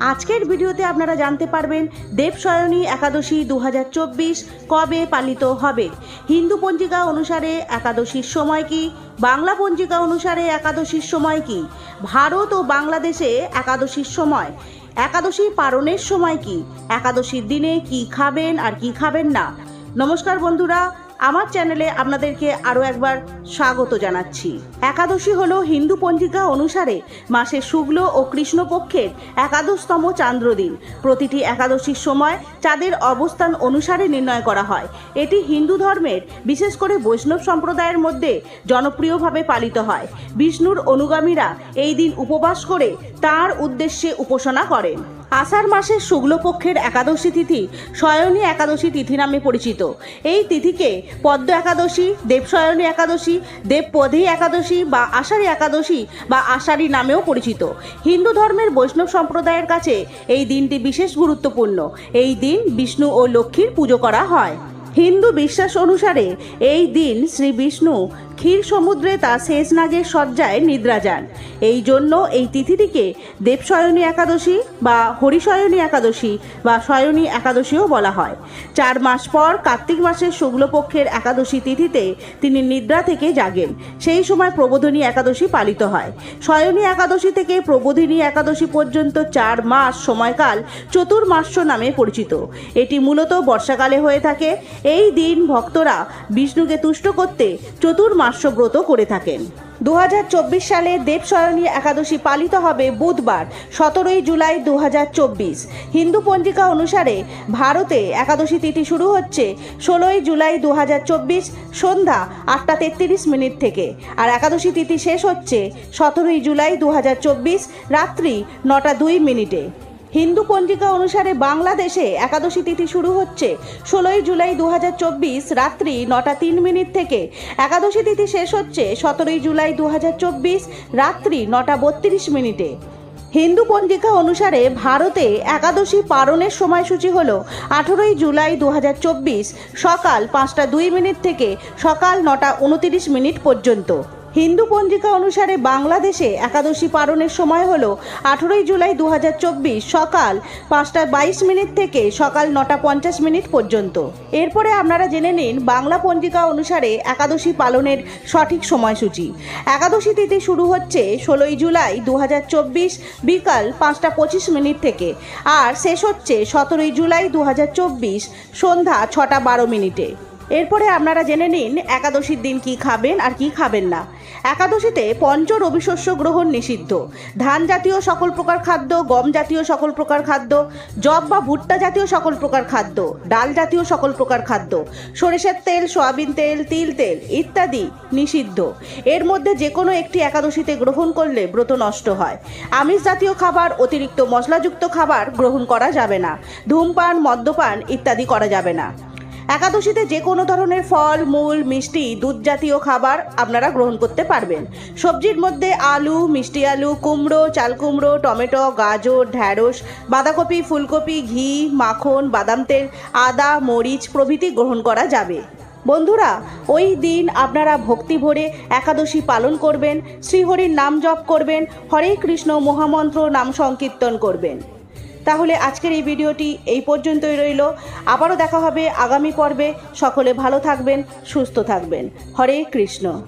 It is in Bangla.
আজকের ভিডিওতে আপনারা জানতে পারবেন দেবশয়নী একাদশী দু হাজার চব্বিশ কবে পালিত হবে। হিন্দু পঞ্জিকা অনুসারে একাদশীর সময় কি? বাংলা পঞ্জিকা অনুসারে একাদশীর সময় কি? ভারত ও বাংলাদেশে একাদশীর সময়। একাদশী পালনের সময় কি? একাদশীর দিনে কি খাবেন আর কি খাবেন না? নমস্কার বন্ধুরা আমার চ্যানেলে আপনাদেরকে আরও একবার স্বাগত জানাচ্ছি। একাদশী হলো হিন্দু পঞ্জিকা অনুসারে মাসের শুক্ল ও কৃষ্ণপক্ষের একাদশতম চান্দ্রদিন। প্রতিটি একাদশীর সময় চাঁদের অবস্থান অনুসারে নির্ণয় করা হয়। এটি হিন্দু ধর্মের, বিশেষ করে বৈষ্ণব সম্প্রদায়ের মধ্যে জনপ্রিয়ভাবে পালিত হয়। বিষ্ণুর অনুগামীরা এই দিন উপবাস করে তার উদ্দেশ্যে উপাসনা করেন। আষাঢ় মাসের শুক্লপক্ষের একাদশী তিথি শয়নী একাদশী তিথি নামে পরিচিত। এই তিথিকে পদ্ম একাদশী দেবশয়নী একাদশী, দেবপদী একাদশী বা আষাঢ়ী একাদশী বা আষাঢ়ী নামেও পরিচিত। হিন্দু ধর্মের বৈষ্ণব সম্প্রদায়ের কাছে এই দিনটি বিশেষ গুরুত্বপূর্ণ। এই দিন বিষ্ণু ও লক্ষ্মীর পুজো করা হয়। হিন্দু বিশ্বাস অনুসারে এই দিন শ্রী বিষ্ণু ক্ষীর সমুদ্রে তার শেষ নাগের শয্যায় নিদ্রা যান। এই জন্য এই তিথিটিকে দেবশয়নী একাদশী বা হরিশয়নী একাদশী বা শয়নী একাদশীও বলা হয়। চার মাস পর কার্তিক মাসের শুক্লপক্ষের একাদশী তিথিতে তিনি নিদ্রা থেকে জাগেন। সেই সময় প্রবোধনী একাদশী পালিত হয়। শয়নী একাদশী থেকে প্রবোধিনী একাদশী পর্যন্ত চার মাস সময়কাল চতুর্মাস্য নামে পরিচিত। এটি মূলত বর্ষাকালে হয়ে থাকে। এই দিন ভক্তরা বিষ্ণুকে তুষ্ট করতে চতুর্মাস্য ব্রত করে থাকেন। দু হাজার চব্বিশ সালে দেবশয়নী একাদশী পালিত হবে বুধবার, সতেরোই জুলাই দু হাজার চব্বিশ। হিন্দু পঞ্জিকা অনুসারে ভারতে একাদশী তিথি শুরু হচ্ছে ষোলোই জুলাই দু হাজার চব্বিশ সন্ধ্যা আটটা তেত্রিশ মিনিট থেকে। আর একাদশী তিথি শেষ হচ্ছে সতেরোই জুলাই দু হাজার চব্বিশ রাত্রি নটা দুই মিনিটে। হিন্দু পঞ্জিকা অনুসারে বাংলাদেশে একাদশী তিথি শুরু হচ্ছে। ষোলোই জুলাই দু হাজার চব্বিশ রাত্রি নটা তিন মিনিট থেকে। একাদশী তিথি শেষ হচ্ছে সতেরোই জুলাই দু হাজার চব্বিশ রাত্রি নটা বত্রিশ মিনিটে। হিন্দু পঞ্জিকা অনুসারে ভারতে একাদশী পালনের সময়সূচি হল আঠেরোই জুলাই দু হাজার চব্বিশ সকাল পাঁচটা দুই মিনিট থেকে সকাল নটা উনতিরিশ মিনিট পর্যন্ত। হিন্দু পঞ্জিকা অনুসারে বাংলাদেশে একাদশী পালনের সময় হল আঠেরোই জুলাই দু হাজার চব্বিশ সকাল পাঁচটা বাইশ মিনিট থেকে সকাল নটা পঞ্চাশ মিনিট পর্যন্ত। এরপরে আপনারা জেনে নিন বাংলা পঞ্জিকা অনুসারে একাদশী পালনের সঠিক সময়সূচি। একাদশী তিথি শুরু হচ্ছে ষোলোই জুলাই দু হাজার চব্বিশ বিকাল পাঁচটা পঁচিশ মিনিট থেকে আর শেষ হচ্ছে সতেরোই জুলাই দু হাজার চব্বিশ সন্ধ্যা ছটা বারো মিনিটে। এরপরে আপনারা জেনে নিন একাদশীর দিন কি খাবেন আর কি খাবেন না। একাদশীতে পঞ্চ রবিশস্য গ্রহণ নিষিদ্ধ। ধান জাতীয় সকল প্রকার খাদ্য, গম জাতীয় সকল প্রকার খাদ্য জব বা ভুট্টা জাতীয় সকল প্রকার খাদ্য, ডাল জাতীয় সকল প্রকার খাদ্য, সরিষার তেল, সয়াবিন তেল, তিল তেল ইত্যাদি নিষিদ্ধ। এর মধ্যে যে কোনো একটি একাদশীতে গ্রহণ করলে ব্রত নষ্ট হয়। আমিষ জাতীয় খাবার, অতিরিক্ত মশলাযুক্ত খাবার গ্রহণ করা যাবে না। ধূমপান, মদ্যপান ইত্যাদি করা যাবে না। একাদশীতে যে কোনো ধরনের ফল, মূল, মিষ্টি দুধ জাতীয় খাবার আপনারা গ্রহণ করতে পারবেন। সবজির মধ্যে আলু, মিষ্টি আলু, কুমড়ো, চাল কুমড়ো, টমেটো, গাজর, ঢ্যাঁড়স, বাঁধাকপি, ফুলকপি, ঘি, মাখন, বাদাম তেল, আদা, মরিচ প্রভৃতি গ্রহণ করা যাবে। বন্ধুরা, ওই দিন আপনারা ভক্তি ভরে একাদশী পালন করবেন, শ্রীহরির নাম জপ করবেন, হরে কৃষ্ণ মহামন্ত্র নাম সংকীর্তন করবেন। তাহলে আজকের এই ভিডিওটি এই পর্যন্তই রইল। আবারও দেখা হবে আগামী পর্বে। সকলে ভালো থাকবেন, সুস্থ থাকবেন। হরে কৃষ্ণ।